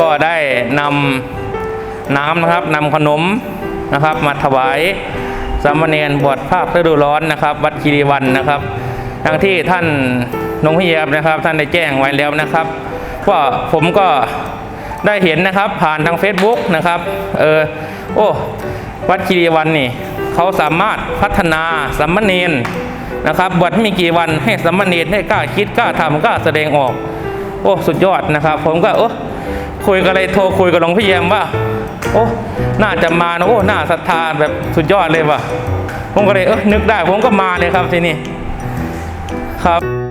ก็ได้นำน้ำนะครับนำขนมนะครับ มาถวายสามเณรบวชภาคฤดูร้อนนะครับ วัดคีรีวันนะครับทั้งที่ท่านหลวงพี่แยบนะครับ ท่านได้แจ้งไว้แล้วนะครับว่าผมก็ได้เห็นนะครับ ผ่านทาง Facebook นะครับเออโอ้วัดคีรีวันนี่เขาสามารถพัฒนาสามเณรนะครับบวชม่กี่วันให้สามเณรให้กล้าคิดกล้าทำกล้าแสดงออก โอ้สุดยอดนะครับ ผมก็โอ้ คุยกันเลยโทรคุยกับหลวงพี่แยมว่า โอ้น่าจะมานะโอ้น่าศรัทธาแบบสุดยอดเลยว่ะผมก็เลยเออนึกได้ผมก็มาเลยครับที่นี่ครับ